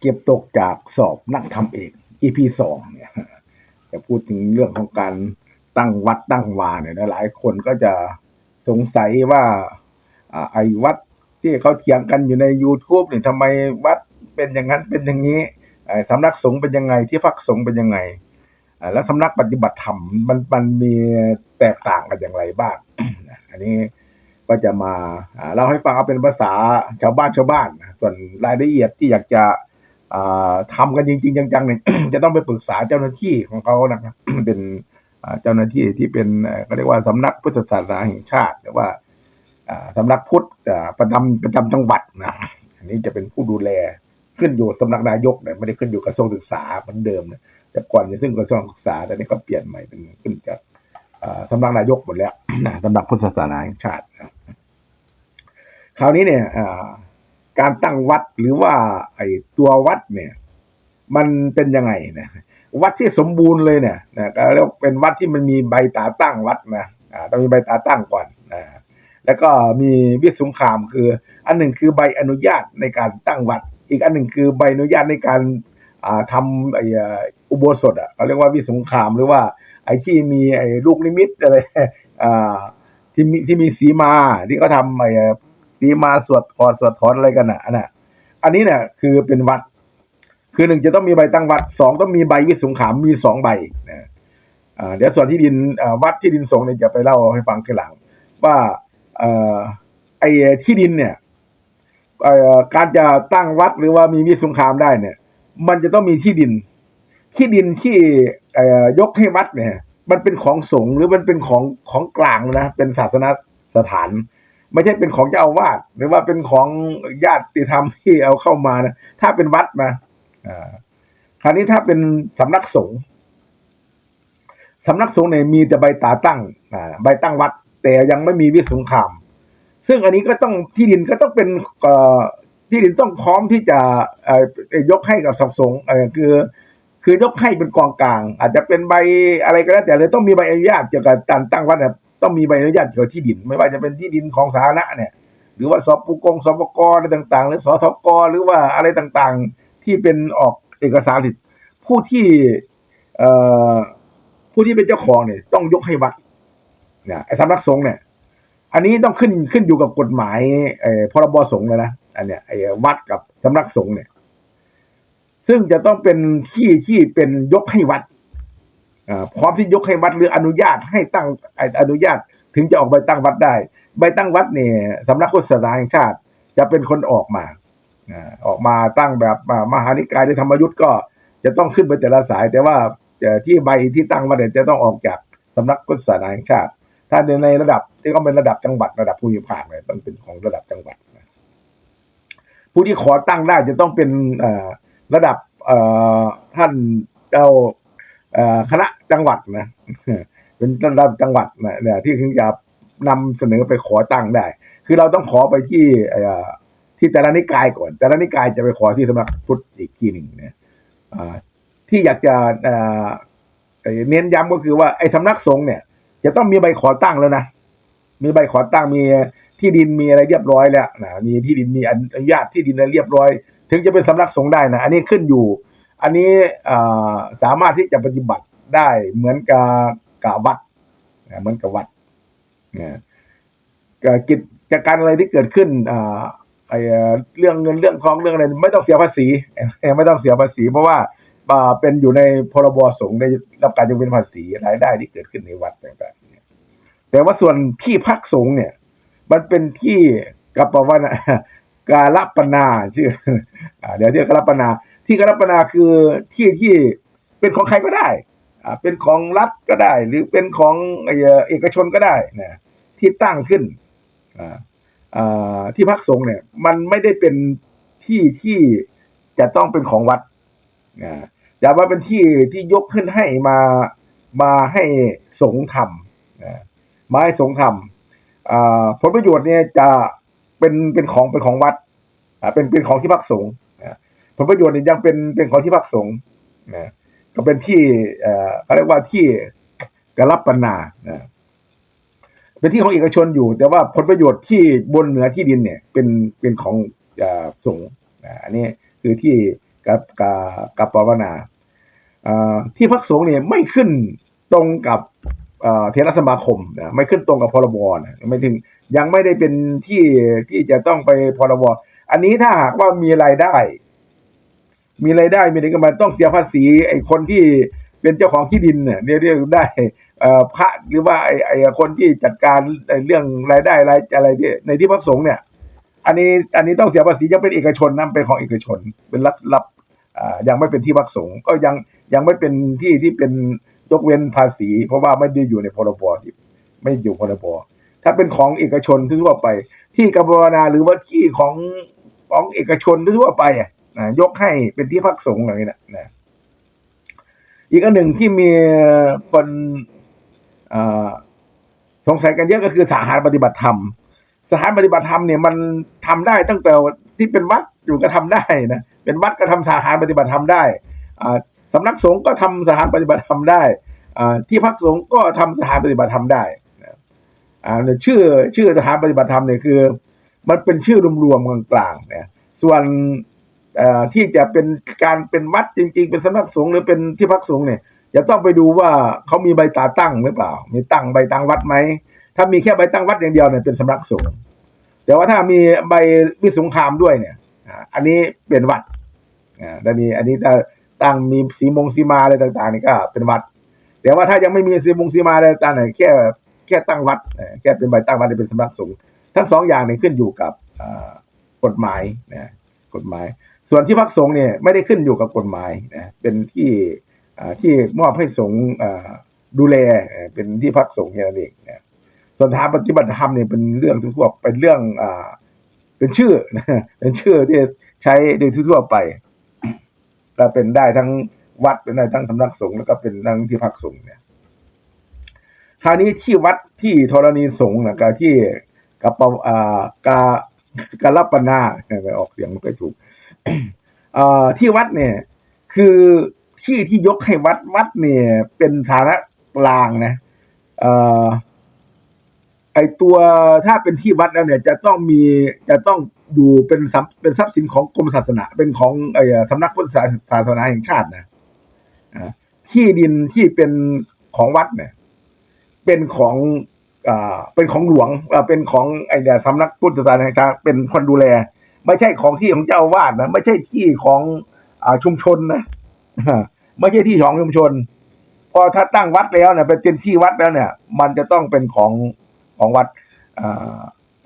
เก็บตกจากสอบนักทำเอก EP สองเนี่ยจะพูดถึงเรื่องของการตั้งวัดตั้งวาเนี่ยนะหลายคนก็จะสงสัยว่าอไอ้วัดที่เขาเถียงกันอยู่ใน YouTube เนี่ยทำไมวัดเป็นอย่างนั้นเป็นอย่างนี้ไอสำนักสงฆ์เป็นยังไงที่พักสงฆ์เป็นยังไงแล้วสำนักปฏิบัติธรรมมันมันมีแตกต่างกันอย่างไรบ้างอันนี้ก็จะมาเล่าให้ฟังเอาเป็นภาษาชาวบ้านชาวบ้านส่วนรายละเอียดที่อยากจะ อ่าทำกันจริง ๆ จังๆเนี่ยจะต้องไปปรึกษาเจ้าหน้าที่ของเขานะครับ เป็นเจ้าหน้าที่ที่เป็นก็เรียกว่าสำนักพุทธศาสนาแห่งชาติ หรือว่าอ่าสำนักพุทธประจำประจำจังหวัดนะอันนี้จะเป็นผู้ดูแลขึ้นอยู่สำนักนายกเนี่ยไม่ได้ขึ้นอยู่กระทรวงศึกษาเหมือนเดิมนะแต่ก่อนจะขึ้นกระทรวงศึกษาแต่นี้ก็เปลี่ยนใหม่เป็นขึ้นจากอ่าสำนักนายกหมดแล้วสำนักพุทธศาสนาแห่งชาติคราวนี้เนี่ย การตั้งวัดหรือว่า ไอ้ตัววัดเนี่ย มันเป็นยังไงนะวัดที่สมบูรณ์เลยเนี่ยนะก็เรียกเป็นวัดที่มันมีใบตาตั้งวัดนะอ่าต้องมีใบตาตั้งก่อนนะแล้วก็มีวิสุงคามคือ อันหนึ่งคือใบอนุญาตในการตั้งวัด อีกอันหนึ่งคือใบอนุญาตในการอ่าทำไอ้อุโบสถอะเขาเรียกว่าวิสุงคามหรือว่า ไอ้ที่มีไอ้ลูกนิมิตอะไรอ่าที่มีที่มีสีมาที่เขาทำไอ้ สีมาสวดถอดสวดถอนอะไรกันน่ะอันน่ะ อันนี้เนี่ยคือเป็นวัด คือหนึ่งจะต้องมีใบตั้งวัดสองต้องมีใบวิสุงขามมีสองใบนะอ่เดี๋ยวส่วนที่ดินวัดที่ดินสงฆ์เนี่ยจะไปเล่าให้ฟังทีหลัง ว่าอไอ้ที่ดินเนี่ยการจะตั้งวัดหรือว่ามีวิสุงขามได้เนี่ย มันจะต้องมีที่ดิน ที่ดินที่ยกให้วัดเนี่ย มันเป็นของสงฆ์หรือมันเป็นของของกลางนะเป็นศาสนสถาน ไม่ใช่เป็นของเจ้าอาวาสหรือว่าเป็นของญาติธรรมที่เอาเข้ามานะถ้าเป็นวัดนะอ่าคราวนี้ถ้าเป็นสำนักสงฆ์สำนักสงฆ์เนี่ยมีแต่ใบตาตั้งใบตั้งวัด แต่ยังไม่มีวิสุงคาม ซึ่งอันนี้ก็ต้องที่ดินก็ต้องเป็นที่ดินต้องพร้อมที่จะยกให้กับสำนักสงฆ์คือ คือยกให้เป็นกองกลาง อาจจะเป็นใบอะไรก็แล้วแต่เลยต้องมีใบอนุญาตเกี่ยวกับการตั้งวัดเนี่ย ต้องมีใบอนุญาตเกี่ยวกับที่ดิน ไม่ว่าจะเป็นที่ดินของสาธารณะเนี่ย หรือว่าสปกงสปกอะไรต่าง ๆ หรือสทกหรือว่าอะไรต่างๆ ที่เป็นออกเอกสารสิทธิ์ผู้ที่เอ่อผู้ที่เป็นเจ้าของเนี่ย ต้องยกให้วัดเนี่ยไอ้สำนักสงฆ์เนี่ย อันนี้ต้องขึ้นขึ้นอยู่กับกฎหมายเอ่อพรบสงฆ์เลยนะอันเนี้ยไอ้วัดกับสำนักสงฆ์เนี่ย ซึ่งจะต้องเป็นที่ที่เป็นยกให้วัด พร้อมที่ยกให้วัดหรืออนุญาตให้ตั้งอนุญาตถึงจะออกใบตั้งวัดได้ใบตั้งวัดเนี่ยสำนักพุทธศาสนาแห่งชาติ จะเป็นคนออกมาออกมาตั้งแบบมหานิกายหรือธรรมยุทธ์ก็จะต้องขึ้นไปแต่ละสาย แต่ว่าที่ใบที่ตั้งวัดเนี่ยจะต้องออกจากสำนักพุทธศาสนาแห่งชาติ ถ้าในระดับที่เขาเป็นระดับจังหวัดระดับภูมิภาคเนี่ยต้องเป็นของระดับจังหวัดผู้ที่ขอตั้งได้จะต้องเป็นระดับท่านเจ้า คณะจังหวัดนะเป็นระดับจังหวัดนะเนี่ยที่ถึงจะนำเสนอไปขอตั้งได้ คือเราต้องขอไปที่ที่แต่ละนิกายก่อน แต่ละนิกายจะไปขอที่สำนักพุทธอีกที่หนึ่งเนี่ยที่อยากจะเอ่อเอ่อเน้นย้ำก็คือว่าไอ้สำนักสงฆ์เนี่ย จะต้องมีใบขอตั้งแล้วนะมีใบขอตั้งมีที่ดินมีอะไรเรียบร้อยแล้วนะมีที่ดินมีอนุญาตที่ดินอะไรเรียบร้อย ถึงจะเป็นสำนักสงฆ์ได้นะอันนี้ขึ้นอยู่ อันนี้สามารถที่จะปฏิบัติได้เหมือนกับกับวัดเหมือนกับวัดนะก็กิจการอะไรที่เกิดขึ้นไอเอ่อเรื่องเงินเรื่องทองเรื่องอะไรไม่ต้องเสียภาษีไม่ต้องเสียภาษี เพราะว่าเป็นอยู่ในพรบสงฆ์ได้รับการยกเว้นภาษีรายได้ที่เกิดขึ้นในวัดต่างๆแต่ว่าส่วนที่พักสงฆ์เนี่ย มันเป็นที่กับปวนาการัปนาชื่อเดี๋ยวเรียกการัปนา ที่การัปนาคือที่ที่เป็นของใครก็ได้อ่าเป็นของรัฐก็ได้ หรือเป็นของเอกชนก็ได้นะที่ตั้งขึ้นอ่าอ่าที่พักสงฆ์เนี่ย มันไม่ได้เป็นที่ที่จะต้องเป็นของวัดนะอย่าว่าเป็นที่ที่ยกขึ้นให้มามาให้สงฆ์ทำนะมาให้สงฆ์ทำผลประโยชน์เนี่ยจะเป็นเป็นของเป็นของวัดอ่าเป็นเป็นของที่พักสงฆ์ ผลประโยชน์เนี่ยยังเป็นเป็นของที่พักสงฆ์นะก็เป็นที่เอ่อเขาเรียกว่าที่กรับปนานะเป็นที่ของเอกชนอยู่ แต่ว่าผลประโยชน์ที่บนเหนือที่ดินเนี่ย เป็นเป็นของอสงฆ์อันนี้คือที่กับกับกับปวนาที่พักสงฆ์เนี่ยไม่ขึ้นตรงกับเอ่อเทรสมาคมนะไม่ขึ้นตรงกับพรบนะไม่ถึงยังไม่ได้เป็นที่ที่จะต้องไปพรบอันนี้ถ้าหากว่ามีรายได้ มีรายได้มีอะไรก็มาต้องเสียภาษีไอ้คนที่เป็นเจ้าของที่ดินเนี่ยเรียกได้พระหรือว่าไอ้ไอ้คนที่จัดการเรื่องรายได้รายอะไรที่ในที่พักสงฆ์เนี่ย อันนี้อันนี้ต้องเสียภาษียังเป็นเอกชนนะเป็นของเอกชน เป็นรับรับยังไม่เป็นที่พักสงฆ์ก็ยังยังไม่เป็นที่ที่เป็นยกเว้นภาษี เพราะว่าไม่ได้อยู่ในพรบที่ไม่อยู่พรบถ้าเป็นของเอกชนทั่วไป ที่กบวนาหรือว่าที่ของของเอกชนทั่วไปอะ นะยกให้เป็นที่พักสงฆ์อะไรน่ะนะอีกอันหนึ่งที่มีคนสงสัยกันเยอะก็คือสถานปฏิบัติธรรม สถานปฏิบัติธรรมเนี่ยมันทำได้ตั้งแต่ที่เป็นวัดอยู่ก็ทำได้นะเป็นวัดก็ทำสถานปฏิบัติธรรมได้อ่าสำนักสงฆ์ก็ทำสถานปฏิบัติธรรมได้อ่าที่พักสงฆ์ก็ทำสถานปฏิบัติธรรมได้นะอ่าชื่อชื่อสถานปฏิบัติธรรมเนี่ยคือ มันเป็นชื่อรวมๆกลางๆเนี่ยส่วน ที่จะเป็นการเป็นวัดจริง ๆ เป็นสำนักสงฆ์หรือเป็นที่พักสงฆ์เนี่ยจะต้องไปดูว่าเขามีใบตาตั้งหรือเปล่า มีตั้งใบตั้งวัดไหมถ้ามีแค่ใบตั้งวัดอย่างเดียวเนี่ยเป็นสำนักสงฆ์แต่ว่าถ้ามีใบวิสงครามด้วยเนี่ยอันนี้เป็นวัดอ่าแล้วมีอันนี้ถ้าตั้งมีสีมงสีมาอะไรต่าง ๆ นี่ก็เป็นวัด แต่ว่าถ้ายังไม่มีสีมงสีมาอะไรต่างๆแค่แค่ตั้งวัดแค่เป็นใบตั้งวัดเนี่ยเป็นสำนักสงฆ์ทั้งสองอย่างเนี่ยขึ้นอยู่กับกฎหมายนะกฎหมาย ส่วนที่พักสงฆ์เนี่ยไม่ได้ขึ้นอยู่กับกฎหมายนะเป็นที่ที่มอบให้สงฆ์ดูแลเป็นที่พักสงฆ์แค่นั้นเองนะส่วนทางปฏิบัติธรรมเนี่ยเป็นเรื่องทั่วๆเป็นเรื่องอ่าเป็นชื่อเป็นชื่อที่ใช้โดยทั่วไปก็เป็นได้ทั้งวัดเป็นได้ทั้งสำนักสงฆ์แล้วก็เป็นทั้งที่พักสงฆ์เนี่ยคราวนี้ที่วัดที่ธรณีสงฆ์นะก็ที่กับปะอ่ากากาลปนาไปออกเสียงไม่ค่อยถูก อ่าที่วัดเนี่ย คือที่ที่ยกให้วัดวัดเนี่ย เป็นฐานะกลางนะเอ่อไอตัวถ้าเป็นที่วัดแล้วเนี่ย จะต้องมีจะต้องอยู่เป็นทรัพย์เป็นทรัพย์สินของกรมศาสนา เป็นของไอ้สำนักพุทธศาสนาแห่งชาตินะที่ดินที่เป็นของวัดเนี่ย เป็นของอ่าเป็นของหลวงอ่าเป็นของไอ้เนี่ยสำนักพุทธศาสนาแห่งชาติเป็นคนดูแล ไม่ใช่ของที่ของเจ้าวาสนะไม่ใช่ที่ของอ่าชุมชนนะไม่ใช่ที่ของชุมชน พอถ้าตั้งวัดแล้วเนี่ยเป็นที่วัดแล้วเนี่ย มันจะต้องเป็นของของวัดอา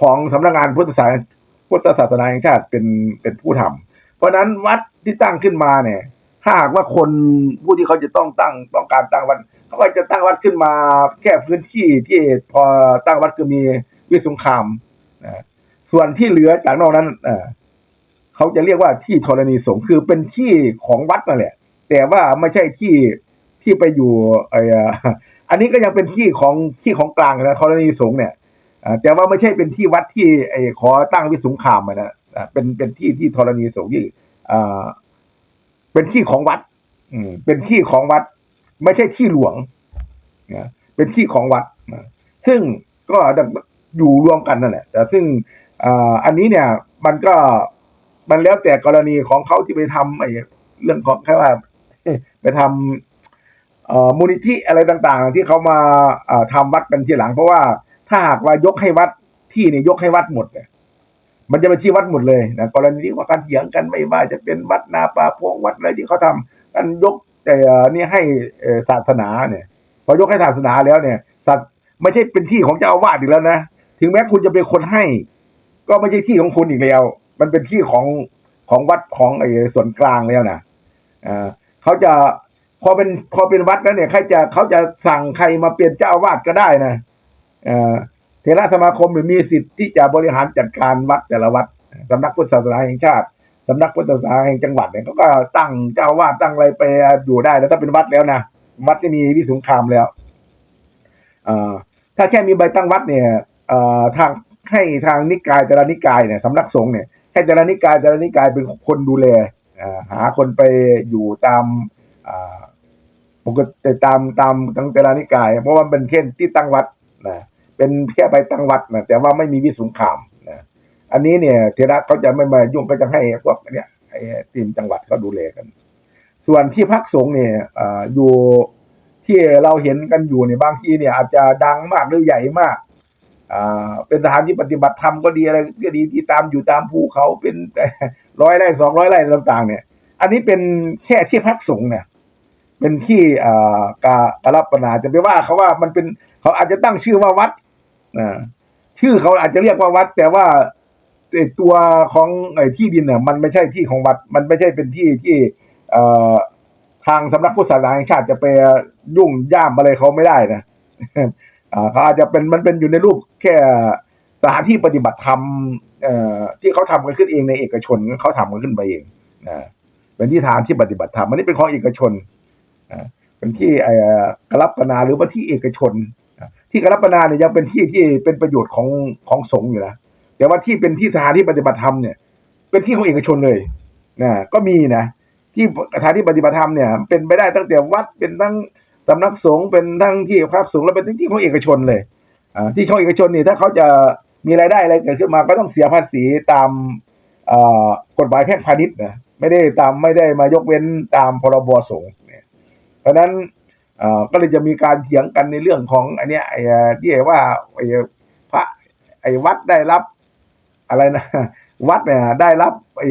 ของสำนักงานพุทธศาสนาพุทธศาสนาแห่งชาติเป็นเป็นผู้ทำเพราะนั้นวัดที่ตั้งขึ้นมาเนี่ย ถ้าหากว่าคนผู้ที่เขาจะต้องตั้งต้องการตั้งวัดเขาก็จะตั้งวัดขึ้นมาแค่พื้นที่ที่พอตั้งวัดก็มีวิสุงคามนะ ส่วนที่เหลือจากนอกนั้นเเขาจะเรียกว่าที่ธรณีสงฆ์คือเป็นที่ของวัดนั่นแหละ แต่ว่าไม่ใช่ที่ที่ไปอยู่ไอ้อันนี้ก็ยังเป็นที่ของที่ของกลางนะธรณีสงฆ์เนี่ยแต่ว่าไม่ใช่เป็นที่วัดที่ไอ้ขอตั้งวิสุงคามนะเป็นเป็นที่ที่ธรณีสงฆ์ที่อ่าเป็นที่ของวัด อืม เป็นที่ของวัด ไม่ใช่ที่หลวงนะเป็นที่ของวัดนะซึ่งก็อยู่รวมกันนั่นแหละแต่ซึ่ง อ่าอันนี้เนี่ยมันก็มันแล้วแต่กรณีของเขาที่ไปทำไอ้เรื่องของแค่ว่าไปทำอ่อมูลนิธิอะไรต่างๆ ที่เขามาอ่อทำวัดกันทีหลัง เพราะว่าถ้าหากว่ายกให้วัดที่เนี่ยยกให้วัดหมดเนี่ยมันจะเป็นที่วัดหมดเลยนะกรณีที่ว่าการเถียงกันไม่ว่าจะเป็นวัดนาป่าพงวัดอะไรที่เขาทำกันยกแต่อ่อนี่ให้ศาสนาเนี่ย พอยกให้ศาสนาแล้วเนี่ยศาสไม่ใช่เป็นที่ของเจ้าอาวาสอีกแล้วนะ ถึงแม้คุณจะเป็นคนให้ ก็ไม่ใช่ที่ของคุณอีกแล้ว มันเป็นที่ของของวัดของไอ้ส่วนกลางแล้วนะอ่าเขาจะพอเป็นพอเป็นวัดแล้วเนี่ยใครจะเขาจะสั่งใครมาเปลี่ยนเจ้าวาสก็ได้นะเอ่อเทระสมาคมเนี่ยมีสิทธิ์ที่จะบริหารจัดการวัดแต่ละวัดสำนักพุทธศาสนาแห่งชาติสำนักพุทธศาสนาแห่งจังหวัดเนี่ยเขาก็ตั้งเจ้าวาสตั้งอะไรไปอยู่ได้แล้วถ้าเป็นวัดแล้วนะวัดที่มีวิสุงคามแล้วเอ่อถ้าแค่มีใบตั้งวัดเนี่ยเอ่อทาง ให้ทางนิกายแต่ละนิกายเนี่ยสำนักสงฆ์เนี่ยให้แต่ละนิกายแต่ละนิกายเป็นคนดูแลหาคนไปอยู่ตามปกติตามตามทั้งแต่ละนิกาย เพราะว่าเป็นแค่ที่ตั้งวัดนะเป็นแค่ไปตั้งวัดนะแต่ว่าไม่มีวิสุงขามนะอันนี้เนี่ยเทระเขาจะไม่มายุ่งก็จะให้พวกเนี่ยไอ้ทีมจังหวัดก็ดูแลกัน ส่วนที่พักสงฆ์เนี่ยออยู่ที่เราเห็นกันอยู่เนี่ยบางทีเนี่ยอาจจะดังมากหรือใหญ่มาก เป็นสถานที่ปฏิบัติธรรมก็ดีอะไรก็ดีที่ตามอยู่ตามภูเขาเป็นร้อยไร่สองร้อยไร่ต่างๆ เนี่ย อันนี้เป็นแค่ที่พักสงฆ์เนี่ย เป็นที่อากาการับปนาจะไปว่าเขาว่ามันเป็นเขาอาจจะตั้งชื่อว่าวัดชื่อเขาอาจจะเรียกว่าวัด แต่ว่าตัวของไอ้ที่ดินเนี่ยมันไม่ใช่ที่ของวัด มันไม่ใช่เป็นที่ที่ทางสำนักพุทธศาสนาแห่งชาติจะไปยุ่งย่ามอะไรเขาไม่ได้นะ เขาอาจจะเป็นมันเป็นอยู่ในรูปแค่สถานที่ปฏิบัติธรรมเอ่อที่เขาทำกันขึ้นเองในเอกชนเขาทำกันขึ้นไปเองนะเป็นที่ฐานที่ปฏิบัติธรรมอันนี้เป็นของเอกชนอ่าเป็นที่กรับปนาหรือว่าที่เอกชนที่กรับปนาเนี่ยยังเป็นที่ที่เป็นประโยชน์ของของสงฆ์อยู่นะแต่ว่าที่เป็นที่สถานที่ปฏิบัติธรรมเนี่ย เป็นที่ของเอกชนเลยนะก็มีนะที่สถานที่ปฏิบัติธรรมเนี่ย เป็นไปได้ตั้งแต่วัดเป็นทั้ง สำนักสงฆ์เป็นทั้งที่พักสงฆ์แล้วเป็นทั้งที่ของเอกชนเลยอที่ของเอกชนนี่ถ้าเขาจะมีรายได้อะไรเกิดขึ้นมาก็ต้องเสียภาษีตามกฎหมายแพ่งพาณิชย์นะไม่ได้ตามไม่ได้มายกเว้นตามพรบสงฆ์เนี่ยเพราะนั้นก็เลยจะมีการเถียงกันในเรื่องของอันเนี้ยไอ้ที่ว่าไอ้พระไอ้วัดได้รับอะไรนะวัดเนี่ยได้รับเ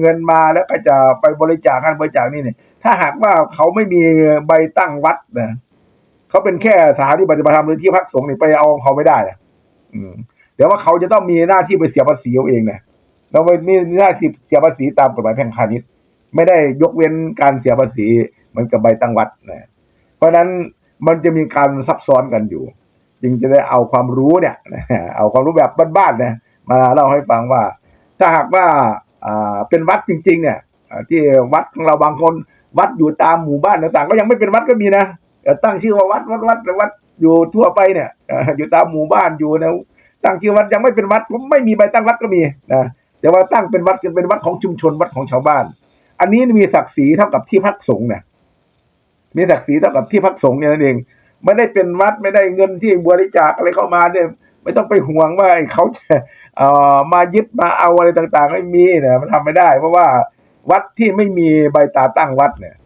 เงินมาแล้วก็จะไปบริจาคกันบริจาคนี่เนี่ย ถ้าหากว่าเขาไม่มีใบตั้งวัดนะเขาเป็นแค่สถานที่ปฏิบัติธรรมหรือที่พักสงฆ์นี่ไปเอาเขาไม่ได้นะอืมเดี๋ยวว่าเขาจะต้องมีหน้าที่ไปเสียภาษีเอาเองนะเราไปมีหน้าที่เสียภาษีตามกฎหมายแพ่งพาณิชย์ไม่ได้ยกเว้นการเสียภาษีเหมือนกับใบตั้งวัดนะเพราะฉะนั้นมันจะมีการซับซ้อนกันอยู่ จึงจะได้เอาความรู้เนี่ยเอาความรู้แบบบ้านๆนะมาเล่าให้ฟังว่า ถ้าหากว่าเป็นวัดจริง ๆ เนี่ยที่วัดของเราบางคน วัดอยู่ตามหมู่บ้านต่างๆ ก็ยังไม่เป็นวัดก็มีนะเอ่ตั้งชื่อว่าวัดวัดวัดวัดอยู่ทั่วไปเนี่ยอยู่ตามหมู่บ้านอยู่นะตั้งชื่อวัดยังไม่เป็นวัดผมไม่มีใบตั้งวัดก็มีนะแต่ว่าตั้งเป็นวัดเป็นวัดของชุมชนวัดของชาวบ้าน อันนี้มีศักดิ์ศรีเท่ากับที่พักสงฆ์เนี่ยมีศักดิ์ศรีเท่ากับที่พักสงฆ์เนี่ยนั่นเอง ไม่ได้เป็นวัดไม่ได้เงินที่บริจาคอะไรเข้ามาเนี่ยไม่ต้องไปห่วงว่าเขาจะเอ่อมายึดมาเอาอะไรต่างๆ ไม่มีเนี่ยมันทำไม่ได้ เพราะว่า วัดที่ไม่มีใบตาตั้งวัดเนี่ย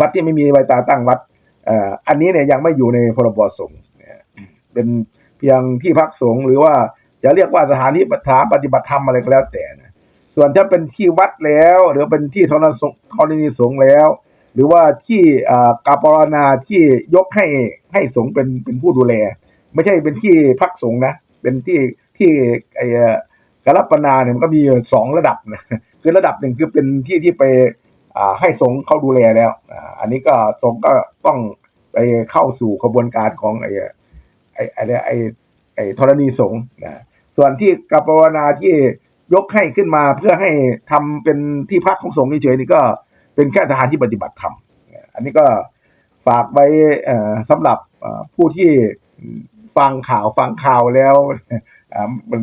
วัดที่ไม่มีใบตาตั้งวัดออันนี้เนี่ยยังไม่อยู่ในพรบสงฆ์เป็นเพียงที่พักสงฆ์หรือว่าจะเรียกว่าสถานที่สถาปฏิบัติธรรมอะไรก็แล้วแต่นะส่วนถ้าเป็นที่วัดแล้ว หรือเป็นที่ธรณีสงฆ์ธรณีสงฆ์แล้ว หรือว่าที่กาปรณาที่ยกให้ให้สงฆ์เป็นเป็นผู้ดูแล ไม่ใช่เป็นที่พักสงฆ์นะ เป็นที่ที่ไอ เอ่อกรับปนาเนี่ยมันก็มีสองระดับนะคือระดับหนึ่งคือเป็นที่ที่ไปให้สงฆ์เขาดูแลแล้ว อันนี้ก็สงฆ์ก็ต้องไปเข้าสู่กระบวนการของไอ้ไอ้ไอ้ไอ้ไอ้ธรณีสงฆ์นะส่วนที่กัปปวนาที่ยกให้ขึ้นมาเพื่อให้ทำเป็นที่พักของสงฆ์เฉยๆนี่ก็เป็นแค่สถานที่ปฏิบัติธรรมอันนี้ก็ฝากไว้เอ่อสำหรับผู้ที่ฟังข่าวฟังข่าวแล้วอ่ามัน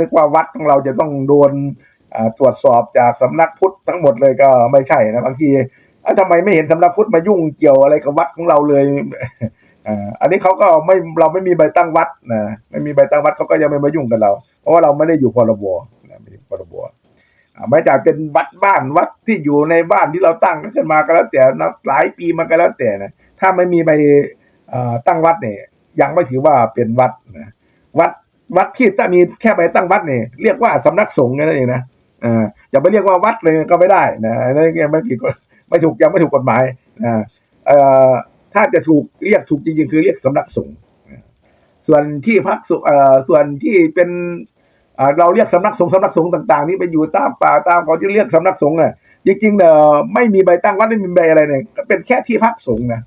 นึกว่าวัดของเราจะต้องโดนตรวจสอบจากสำนักพุทธทั้งหมดเลยก็ไม่ใช่นะบางทีทำไมไม่เห็นสำนักพุทธมายุ่งเกี่ยวอะไรกับวัดของเราเลยอันนี้เขาก็ไม่เราไม่มีใบตั้งวัดนะไม่มีใบตั้งวัดเขาก็ยังไม่มายุ่งกับเรา เพราะว่าเราไม่ได้อยู่พรบนะไม่ได้อยู่พรบอ่าแม้จะเป็นวัดบ้านวัดที่อยู่ในบ้านที่เราตั้งขึ้นมาก็แล้วแต่นะหลายปีมาก็แล้วแต่นะถ้าไม่มีใบตั้งวัดเนี่ยยังไม่ถือว่าเป็นวัดนะวัด วัดที่ถ้ามีแค่ใบตั้งวัดเนี่ยเรียกว่าสำนักสงฆ์นั่นเองนะอ่าอย่าไปเรียกว่าวัดเลยก็ไม่ได้นะนั่นยังไม่ผิดไม่ถูกยังไม่ถูกกฎหมายนะเอ่อถ้าจะถูกเรียกถูกจริงๆ คือเรียกสำนักสงฆ์ส่วนที่พักสงฆ์เอ่อส่วนที่เป็นอ่าเราเรียกสำนักสงฆ์สำนักสงฆ์ต่างๆ นี่ไปอยู่ตามป่าตามเขาที่เรียกสำนักสงฆ์อะจริงๆเนอะไม่มีใบตั้งวัดไม่มีใบอะไรเนี่ยก็เป็นแค่ที่พักสงฆ์นะ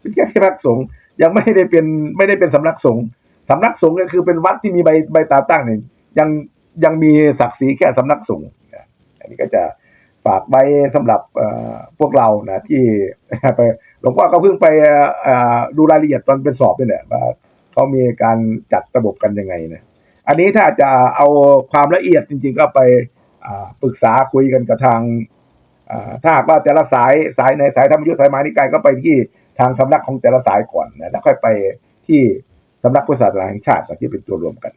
เป็นแค่ที่พักสงฆ์ยังไม่ได้เป็นไม่ได้เป็นสำนักสงฆ์ สำนักสงฆ์ก็คือเป็นวัดที่มีใบใบตาตั้งเนี่ยยังยังมีศักดิ์ศรีแค่สำนักสงฆ์อันนี้ก็จะฝากไว้สำหรับพวกเรานะที่ไปหลวงพ่อก็เพิ่งไปดูรายละเอียดตอนเป็นสอบนี่แหละว่าเขามีการจัดระบบกันยังไงนะอันนี้ถ้าจะเอาความละเอียดจริง ๆ ก็ไปปรึกษาคุยกันกับทางถ้าหากว่าแต่ละสายสายในสายธรรมยุทธสายมานิกายก็ไปที่ทางสำนักของแต่ละสายก่อนนะแล้วค่อยไปที่ สำนักพุทธศาสนาแห่งชาติที่เป็นตัวรวมกัน